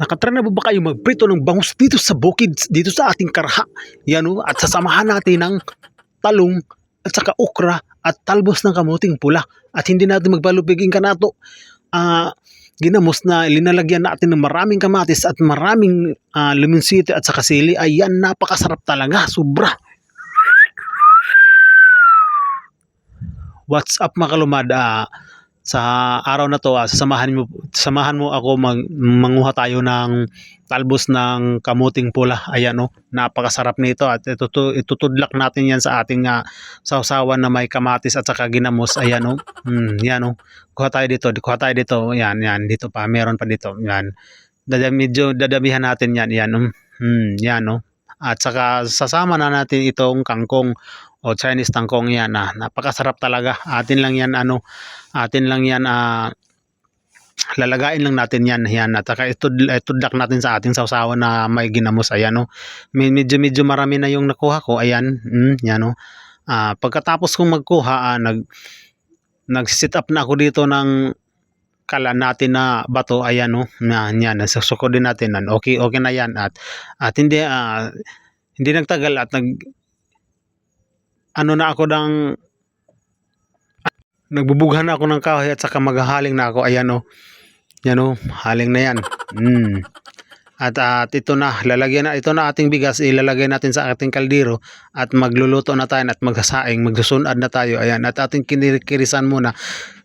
Nakatry na ba ba kayo magprito ng bangus dito sa bukid, dito sa ating karha? Yan o, at sasamahan natin ng talong at saka okra at talbos ng kamuting pula. At hindi natin magbalubigin ka nato. Ah, ginamos na linalagyan natin ng maraming kamatis at maraming uh, luminsite at saka sili. Ayan, napakasarap talaga. Sobra. What's up mga kalumad? Ah, sa araw na to, ah, sasamahan mo samahan mo ako mag, manguha tayo ng talbos ng kamuting pula. Ayan oh, napakasarap nito at itutu, itutudlak natin 'yan sa ating uh, sausawan na may kamatis at saka ginamos. Ayan oh. Hmm, yan oh. Kuha tayo dito, kuha tayo dito. Yan, yan dito pa, meron pa dito. Yan. Dada, medyo dadamihan natin 'yan. Yan oh. Hmm, yan oh. At saka sasama na natin itong kangkong o Chinese tangkong yan na napakasarap talaga. Atin lang yan ano, atin lang yan ah, lalagain lang natin yan yan. At saka itud, itudlak natin sa ating sausawan na may ginamos. Ayan no. Medyo medyo marami na yung nakuha ko. Ayan, mm, yan no. Ah, pagkatapos kong magkuha ah, nag nag-sit up na ako dito ng kalan natin na bato. Ayan no na yan. Nasusuko din natin. Okay okay na yan. At at hindi ah, hindi nagtagal at nag ano na ako ng nagbubughan na ako ng kahoy at saka maghahaling na ako. Ayan o yan o haling na yan. Mm. at, at ito na. Lalagyan na ito na ating bigas. Ilalagay natin sa ating kaldero at magluluto na tayo at magsasaing magsusunad na tayo. Ayan. At ating kinikirisan muna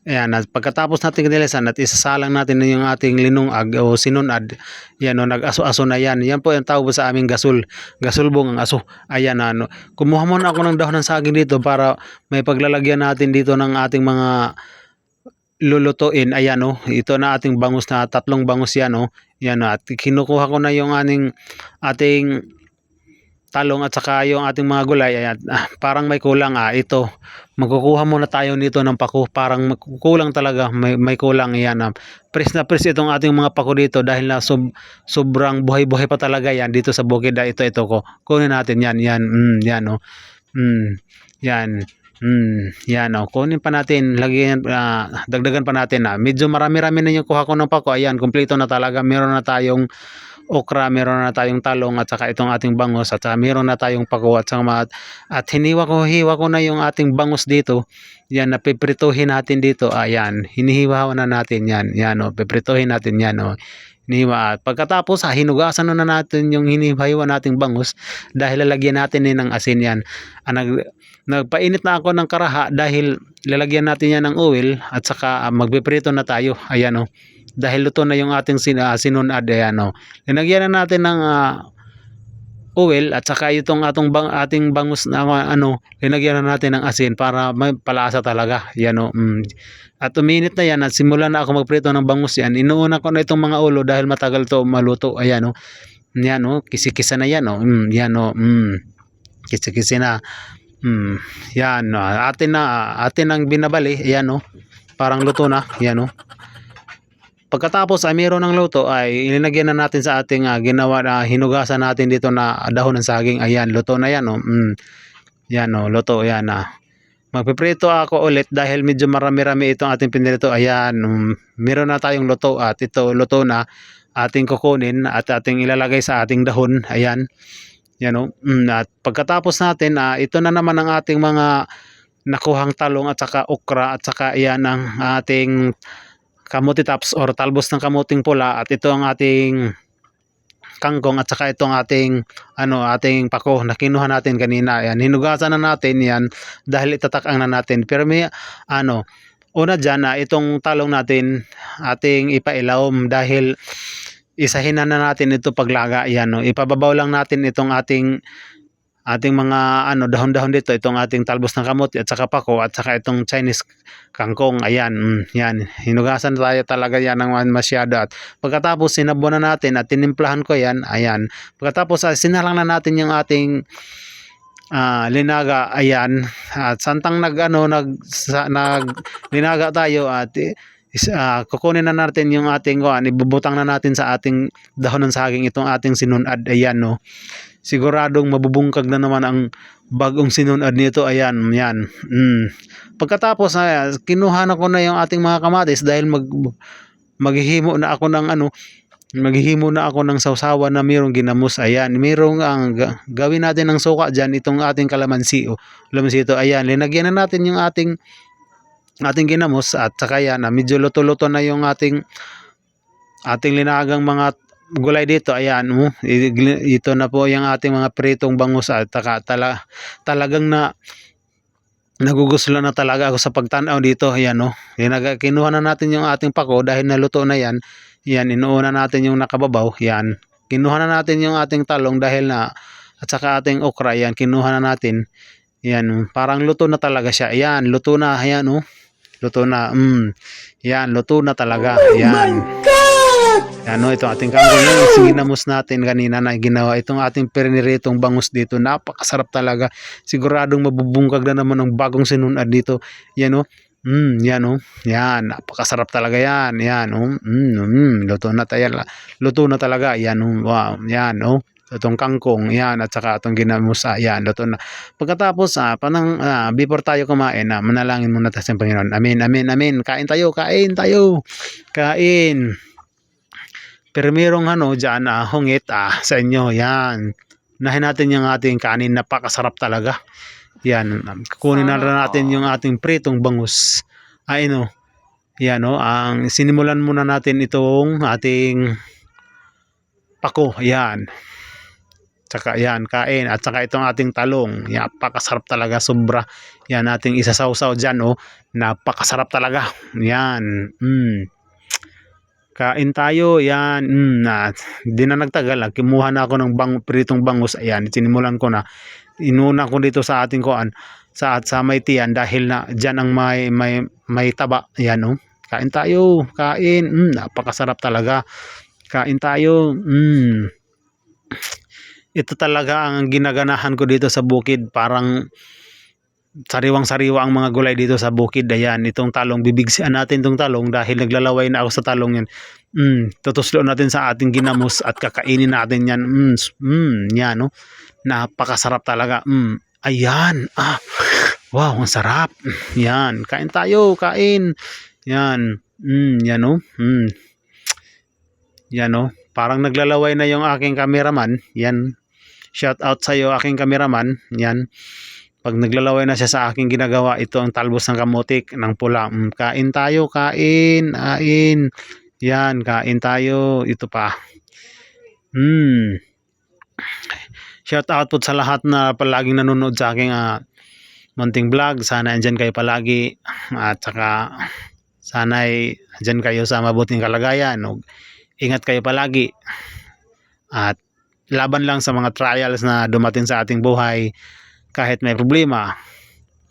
ayan at pagkatapos natin kinilisan at isasalang natin yung ating linungag o sinunad yan o nag-aso-aso na yan. Yan po yung tawag sa aming gasol gasulbong ang aso. Ayan ano kumuha muna ako ng dahon ng saging dito para may paglalagyan natin dito ng ating mga lulutuin. Ayan oh ito na ating bangus na tatlong bangus yan oh. Yan at kinukuha ko na yung ating ating talong at saka yung ating mga gulay ayan ah, parang may kulang ah ito magkukuha muna tayo nito ng pako parang kulang talaga may, may kulang yan ah. pres na pres itong ating mga pako dito dahil na sob, sobrang buhay-buhay pa talaga yan dito sa bukid ah, ito ito ko kunin natin yan yan mm, yan oh mm, yan Hmm, yan oh. Kunin pa natin, lagyan ah, dagdagan pa natin na. medyo marami-rami na yung kuha ko ng pako. Ayan, kumpleto na talaga. Meron na tayong okra, meron na tayong talong at saka itong ating bangus at saka meron na tayong pako at saka mga, at hiniwa ko hiwa ko na yung ating bangus dito. Yan, napiprituhin natin dito. Ayan, hinihiwa na natin yan. Yan oh, piprituhin natin yan oh. Hiniwa. At pagkatapos, ha, hinugasan na natin yung hinihiwa nating bangus dahil lalagyan natin din ng asin yan. Ah, nag, nagpainit na ako ng karaha dahil lalagyan natin yan ng oil at saka uh, magpiprito na tayo. Ayan. Oh. Dahil luto na yung ating sin, uh, sinunad. Ayan o. Oh. Linagyan na natin ng uh, oil at saka itong atong bang, ating bangus na ano, linagyan na natin ng asin para may palasa talaga. Yan o. Oh. Mm. At uminit na yan at simula na ako magprito ng bangus yan. Inuuna ko na itong mga ulo dahil matagal to maluto. Ayan o. Yan o. Kisikisa na yan o. Mm, yan o. Mm. Kisikisa na. Hmm, yan, atin na, atin ang binabali, yan no. Parang luto na, yan no. Pagkatapos ay mayroon ng luto ay ilinagyan na natin sa ating uh, ginawa na uh, hinugasan natin dito na dahon ng saging. Ayan, luto na yan no. Mm, yan no, luto yan na. Uh. Magpiprito ako ulit dahil medyo marami-rami itong ating pinirito. Ayan, um, meron na tayong luto at ito luto na ating kukunin at ating ilalagay sa ating dahon. Ayan. Yan o. Mm, at pagkatapos natin, uh, ito na naman ang ating mga nakuhang talong at saka okra at saka iyan ang ating kamuti tops or talbos ng kamuting pula at ito ang ating kangkong at saka itong ating ano ating pako na kinuha natin kanina. Yan hinugasan na natin yan dahil itatakang na natin. Pero may ano una dyan na itong talong natin ating ipailawom dahil isahin na, natin ito paglaga. Yan no ipababaw lang natin itong ating ating mga ano dahon-dahon dito itong ating talbos ng kamote at saka pako at saka itong Chinese kangkong. Ayan mm, yan. Hinugasan tayo talaga yan ng masyado. At pagkatapos sinabon na natin at tinimplahan ko yan ayan. Pagkatapos uh, sinalang na natin yung ating uh, linaga ayan. At santang nag ano nag sa, nag linaga tayo at is, uh, kukunin na natin yung ating kuan, ibubutang na natin sa ating dahon ng saging itong ating sinunad. Ayan no. Siguradong mabubungkag na naman ang bagong sinunad nito. Ayan, yan. Mm. Pagkatapos uh, kinuha na ko na yung ating mga kamatis dahil mag maghihimo na ako ng ano maghihimo na ako ng sausawan na mayroong ginamos. Ayan, mayroong ang ga- gawin natin ng suka dyan, itong ating kalamansi. Oh. Kalamansi ito, ayan, linagyan na natin yung ating ating ginamos at saka yan, ah, medyo luto-luto na yung ating ating linagang mga gulay dito. Ayan, oh, i- ito na po yung ating mga pritong bangus at saka tala, talagang na nagugustuhan na talaga ako sa pagtanaw dito. Ayan, oh. Linaga, kinuha na natin yung ating pako dahil naluto na yan. Yan, inuuna natin yung nakababaw. Yan. Kinuha na natin yung ating talong dahil na at saka ating okra. Yan, kinuha na natin. Yan, parang luto na talaga siya. Yan, luto na. Yan, oh. Luto na. Mm. Yan, luto na talaga. Yan. Yan, oh, ito ating kangkong. Singinamos natin kanina na ginawa. Itong ating perniritong bangus dito. Napakasarap talaga. Siguradong mabubungkag na naman ng bagong sinunad dito. Yan, oh. Mm, yan oh. Yan, napakasarap talaga yan. Yan oh. Mm, mm, luto na tayo. Luto na talaga. Yan oh. Wow. Yan oh. Itong kangkong, yan, at saka itong ginamusa, yan, luto na. Pagkatapos, ah, panang, ah, before tayo kumain, ah, manalangin muna tayo sa Panginoon. Amen, amen, amen. Kain tayo, kain tayo. Kain. Pero merong ano, dyan, ah, hungit, ah, sa inyo, yan. Nahin natin yung ating kanin, napakasarap talaga. Yan, kukunin na lang natin yung ating pritong bangus. Ay, no. Yan, no. Ang sinimulan muna natin itong ating pako. Yan. Tsaka yan, kain. At saka itong ating talong. Yan, napakasarap talaga. Sobra. Yan, ating isasawsaw dyan, oh. Napakasarap talaga. Yan. Mm. Kain tayo. Yan. Mm, na, di na nagtagal. Kimuha na ako ng bang, pritong bangus. Ayan, sinimulan ko na inuna ko dito sa ating kuan sa at sa may tiyan dahil na diyan ang may may may taba yan oh kain tayo kain mm, napakasarap talaga kain tayo mm. ito talaga ang ginaganahan ko dito sa bukid parang sariwang sariwa ang mga gulay dito sa bukid ayan itong talong bibigsian natin itong talong dahil naglalaway na ako sa talong yan mm, tutuslo natin sa ating ginamos at kakainin natin yan mm, mm, yan oh napakasarap talaga. Mm. Ayan. Ah. Wow, ang sarap. Yan. Kain tayo. Kain. Yan. Mm, yan oh. Mm. Yan oh. Parang naglalaway na yung aking cameraman. Yan. Shout out sa iyo aking cameraman. Yan. Pag naglalaway na siya sa aking ginagawa, ito ang talbos ng kamotik ng pula. Mm, kain tayo, kain, kain. Yan, kain tayo. Ito pa. Hmm. Shout out po sa lahat na palaging nanonood sa aking ah, munting vlog. Sana andyan kayo palagi. At saka sana ay andyan kayo sa mabuting kalagayan. O, ingat kayo palagi. At laban lang sa mga trials na dumating sa ating buhay. Kahit may problema,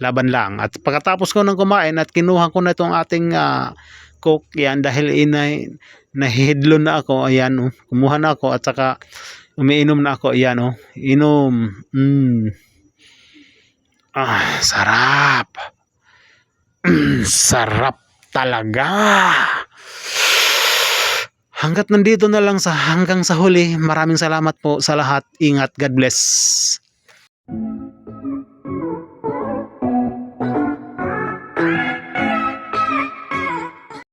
laban lang. At pagkatapos ko ng kumain at kinuha ko na itong ating ah, coke yan dahil inay nahihidlo na ako. Ayan, oh, kumuha na ako at saka umiinom na ako. Ayan, oh. Inom. Mm. Ah, sarap. Sarap talaga. Hanggat nandito na lang sa hanggang sa huli. Maraming salamat po sa lahat. Ingat. God bless.